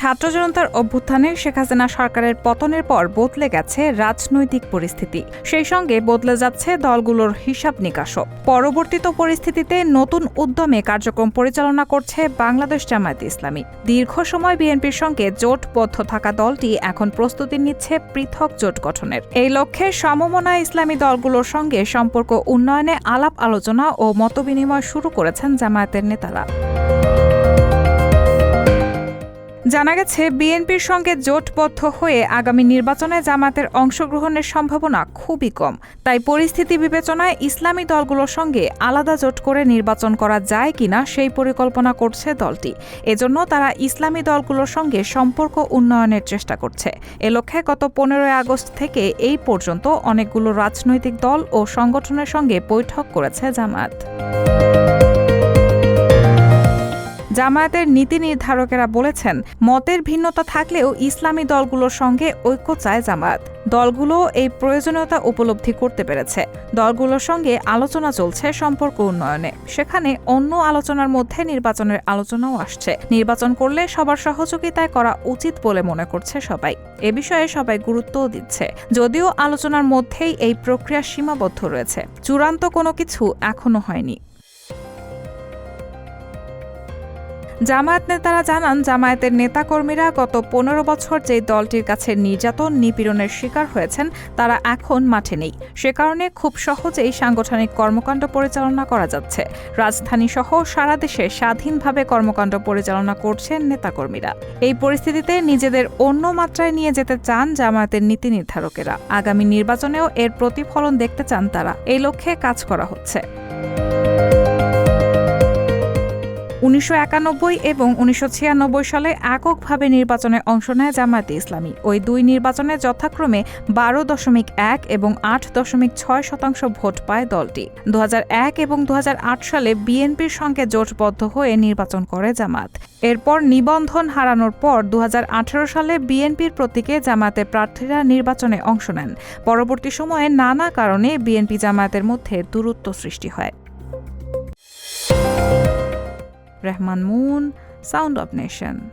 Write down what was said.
ছাত্র জনতার অভ্যুত্থানে শেখ হাসিনা সরকারের পতনের পর বদলে গেছে রাজনৈতিক পরিস্থিতি। সেই সঙ্গে বদলে যাচ্ছে দলগুলোর হিসাব নিকাশও। পরবর্তীত পরিস্থিতিতে নতুন উদ্যমে কার্যক্রম পরিচালনা করছে বাংলাদেশ জামায়াতে ইসলামী। দীর্ঘ সময় বিএনপির সঙ্গে জোটবদ্ধ থাকা দলটি এখন প্রস্তুতি নিচ্ছে পৃথক জোট গঠনের। এই লক্ষ্যে সমমনা ইসলামী দলগুলোর সঙ্গে সম্পর্ক উন্নয়নে আলাপ আলোচনা ও মতবিনিময় শুরু করেছেন জামায়াতের নেতারা। জানা গেছে, বিএনপির সঙ্গে জোটবদ্ধ হয়ে আগামী নির্বাচনে জামাতের অংশগ্রহণের সম্ভাবনা খুবই কম। তাই পরিস্থিতি বিবেচনায় ইসলামী দলগুলোর সঙ্গে আলাদা জোট করে নির্বাচন করা যায় কিনা সেই পরিকল্পনা করছে দলটি। এজন্য তারা ইসলামী দলগুলোর সঙ্গে সম্পর্ক উন্নয়নের চেষ্টা করছে। এ লক্ষ্যে গত পনেরোই আগস্ট থেকে এই পর্যন্ত অনেকগুলো রাজনৈতিক দল ও সংগঠনের সঙ্গে বৈঠক করেছে জামায়াত জামায়াতের নীতি নির্ধারকেরা বলেছেন, মতের ভিন্নতা থাকলেও ইসলামী দলগুলোর সঙ্গে ঐক্য চায় জামায়াত। দলগুলো এই প্রয়োজনীয়তা উপলব্ধি করতে পেরেছে। দলগুলোর সঙ্গে আলোচনা চলছে সম্পর্ক উন্নয়নে। সেখানে অন্য আলোচনার মধ্যে নির্বাচনের আলোচনাও আসছে। নির্বাচন করলে সবার সহযোগিতায় করা উচিত বলে মনে করছে সবাই। এ বিষয়ে সবাই গুরুত্বও দিচ্ছে। যদিও আলোচনার মধ্যেই এই প্রক্রিয়া সীমাবদ্ধ রয়েছে। চূড়ান্ত কোনো কিছু এখনও হয়নি। জামায়াত নেতারা জানান, জামায়াতের নেতাকর্মীরা গত পনেরো বছর যে দলটির কাছে নির্যাতন, নিপীড়নের শিকার হয়েছেন, তারা এখন মাঠে নেই। সে কারণে খুব সহজেই সাংগঠনিক কর্মকাণ্ড পরিচালনা করা যাচ্ছে। রাজধানী সহ সারা দেশে স্বাধীনভাবে কর্মকাণ্ড পরিচালনা করছেন নেতাকর্মীরা। এই পরিস্থিতিতে নিজেদের অন্য মাত্রায় নিয়ে যেতে চান জামায়াতের নীতি নির্ধারকেরা। আগামী নির্বাচনেও এর প্রতিফলন দেখতে চান তারা। এই লক্ষ্যে কাজ করা হচ্ছে। উনিশশো একানব্বই এবং উনিশশো ছিয়ানব্বই সালে এককভাবে নির্বাচনে অংশ নেয় জামায়াতে ইসলামী। ওই দুই নির্বাচনে যথাক্রমে বারো দশমিক এক এবং আট দশমিক ছয় শতাংশ ভোট পায় দলটি। দু এবং দুহাজার আট সালে বিএনপির সঙ্গে জোটবদ্ধ হয়ে নির্বাচন করে জামাত এরপর নিবন্ধন হারানোর পর দু হাজার আঠেরো সালে বিএনপির প্রতীকে জামায়াতের প্রার্থীরা নির্বাচনে অংশ নেন। পরবর্তী সময়ে নানা কারণে বিএনপি জামায়াতের মধ্যে দূরত্ব সৃষ্টি হয়। Rahman Moon, Sound of Nation.